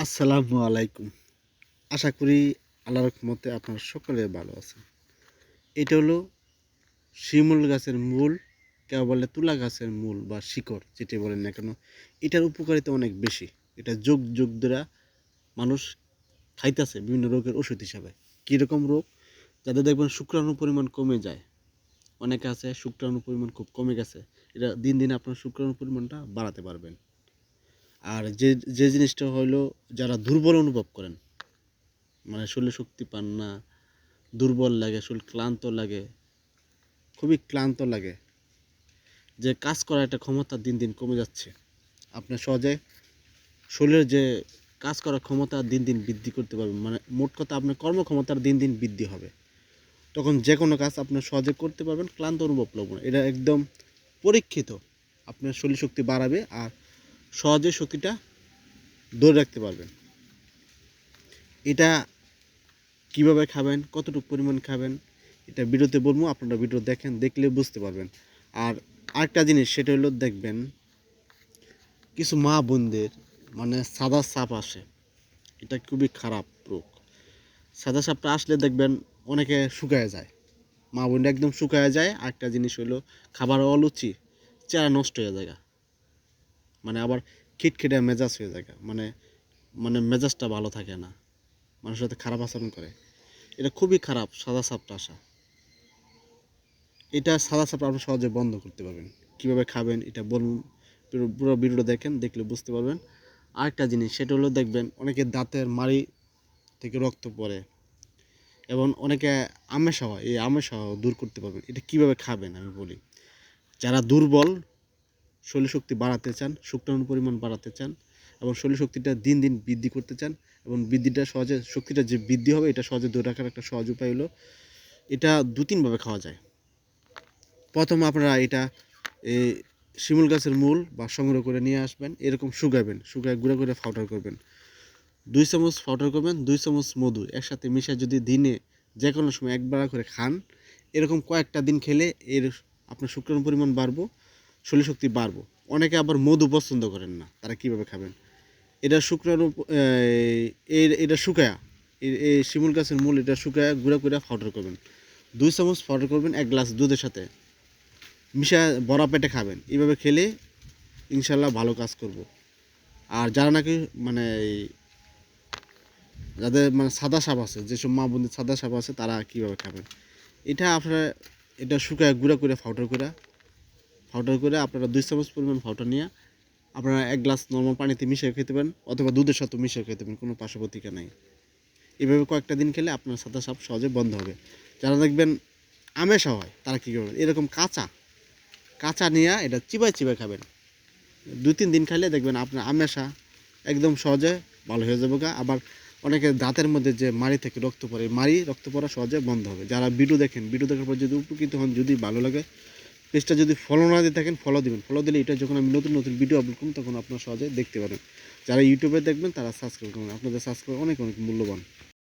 আসসালামু আলাইকুম। আশা করি আল্লাহর রহমতে আপনারা সকলে ভালো আছেন। এটা হলো শিমুল গাছের মূল, কেউ বলে তুলা গাছের মূল বা শিকড় যেটি বলেন না কেন, এটার উপকারিতা অনেক বেশি। এটা যোগ যোগ দ্বারা মানুষ খাইতেছে বিভিন্ন রোগের ওষুধ হিসাবে। কীরকম রোগ? যাদের দেখবেন শুক্রাণুর পরিমাণ কমে যায়। অনেকে আছে শুক্রাণুর পরিমাণ খুব কমে গেছে। এটা দিন দিন আপনার শুক্রাণুর পরিমাণটা বাড়াতে পারবেন। আর যে যে জিনিসটা হলো যারা দুর্বল অনুভব করেন মানে শরীরে শক্তি পান না, দুর্বল লাগে, শরীর ক্লান্ত লাগে, খুবই ক্লান্ত লাগে, যে কাজ করার একটা ক্ষমতা দিন দিন কমে যাচ্ছে আপনি সহজে শরীরের যে কাজ করার ক্ষমতা দিন দিন বৃদ্ধি করতে পারবেন মানে মোট কথা আপনার কর্মক্ষমতার দিন দিন বৃদ্ধি হবে তখন যে কোনো কাজ আপনার সহজে করতে পারবেন, ক্লান্ত অনুভব করবেন না। এটা একদম পরীক্ষিত, আপনার শরীর শক্তি বাড়াবে আর সহজে শক্তিটা ধরে রাখতে পারবেন। এটা কীভাবে খাবেন, কতটুকু পরিমাণ খাবেন, এটা ভিডিওতে বলব, আপনারা ভিডিও দেখেন, দেখলে বুঝতে পারবেন। আর আরেকটা জিনিস, সেটা হলো দেখবেন, কিছু মা বোনদের মানে সাদা সাপ আসে, এটা খুবই খারাপ রোগ। সাদা সাপটা আসলে দেখবেন অনেকে শুকায় যায়। মা বোনটা একদম শুকায় যায়। আরেকটা জিনিস হলো, খাবার অলুচি, চেহারা নষ্ট হয়ে যায় মানে আবার খিটখিটে মেজাজ হয়ে যায় মানে মানে মেজাজটা ভালো থাকে না। মানুষের সাথে খারাপ আচরণ করে। এটা খুবই খারাপ, সাদা সাপটা আসা। এটা সাদা সাপটা আপনি সহজে বন্ধ করতে পারবেন। কীভাবে খাবেন, এটা বলুন। পুরো ভিডিওটা দেখেন, দেখলে বুঝতে পারবেন। আরেকটা জিনিস, সেটা হলো দেখবেন, অনেকে দাঁতের মাড়ি থেকে রক্ত পড়ে। এবং অনেকে আমেশা হয় এই আমেশা দূর করতে পারবেন। এটা কীভাবে খাবেন আমি বলি। যারা দুর্বল শক্তি বাড়াতে চান শুক্রাণুর পরিমাণ বাড়াতে চান এবং শক্তিটা দিন দিন বৃদ্ধি করতে চান এবং বৃদ্ধিটা সহজে, শক্তিটা যে বৃদ্ধি হবে এটা সহজে ধরে রাখার একটা সহজ উপায় হলো, এটা দু তিনভাবে খাওয়া যায়। প্রথম আপনারা এটা শিমুল গাছের মূল বা সংগ্রহ করে নিয়ে আসবেন, এরকম শুকাবেন, শুকায় গুঁড়া করে পাউডার করবেন। দুই চামচ পাউডার করবেন, দুই চামচ মধু একসাথে মিশিয়ে যদি দিনে যে কোনো সময় একবার করে খান, এরকম কয়েকটা দিন খেলে এর আপনার শুক্রাণুর পরিমাণ বাড়বো শরীর শক্তি বাড়বো। অনেকে আবার মধু পছন্দ করেন না, তারা কীভাবে খাবেন? এটা শুক্রাণু এই এটা শুকায়া এই শিমুল গাছের মূল এটা শুকায়া গুঁড়া করে পাউডার করবেন। দুই চামচ পাউডার করবেন, এক গ্লাস দুধের সাথে। মিশা বড়া পেটে খাবেন, এইভাবে খেলে ইনশাল্লাহ ভালো কাজ করব। আর যারা নাকি মানে যাদের মানে সাদা সাপ আছে, যেসব মা বোনদের সাদা সাপ আছে, তারা কীভাবে খাবেন? এটা আপনারা, এটা শুকায় গুঁড়া করে পাউডার করে পাউডার করে আপনারা দুই চামচ পরিমাণ পাউডার নিয়ে আপনারা এক গ্লাস নর্মাল পানিতে মিশিয়ে খেতে পারেন অথবা দুধের সাথে মিশিয়ে খেতে পারেন, কোনো পার্শ্বপ্রতিকা নেই। এভাবে কয়েকটা দিন খেলে আপনার সাদা সাপ সহজে বন্ধ হবে। যারা দেখবেন আমেশা হয়, তারা কী করবেন? এরকম কাঁচা কাঁচা নিয়ে এটা চিবাই চিবাই খাবেন। দু তিন দিন খাইলে দেখবেন আপনার আমেশা একদম সহজে ভালো হয়ে যাবে গা। আবার অনেকে দাঁতের মধ্যে যে মাড়ি থেকে রক্ত পড়ে মাড়ি রক্ত পড়া সহজে বন্ধ হবে। যারা ভিডিও দেখেন, ভিডিও দেখার পর যদি উপকৃত হন, যদি ভালো লাগে পেজটা যদি ফলো না দিয়ে থাকেন ফলো দিবেন। ফলো দিলে এটা যখন আমি নতুন নতুন ভিডিও আপলোড করব, তখন আপনারা সহজে দেখতে পারেন যারা ইউটিউবে দেখবেন, তারা সাবস্ক্রাইব করবেন। আপনাদের সাবস্ক্রাইব অনেক অনেক মূল্যবান।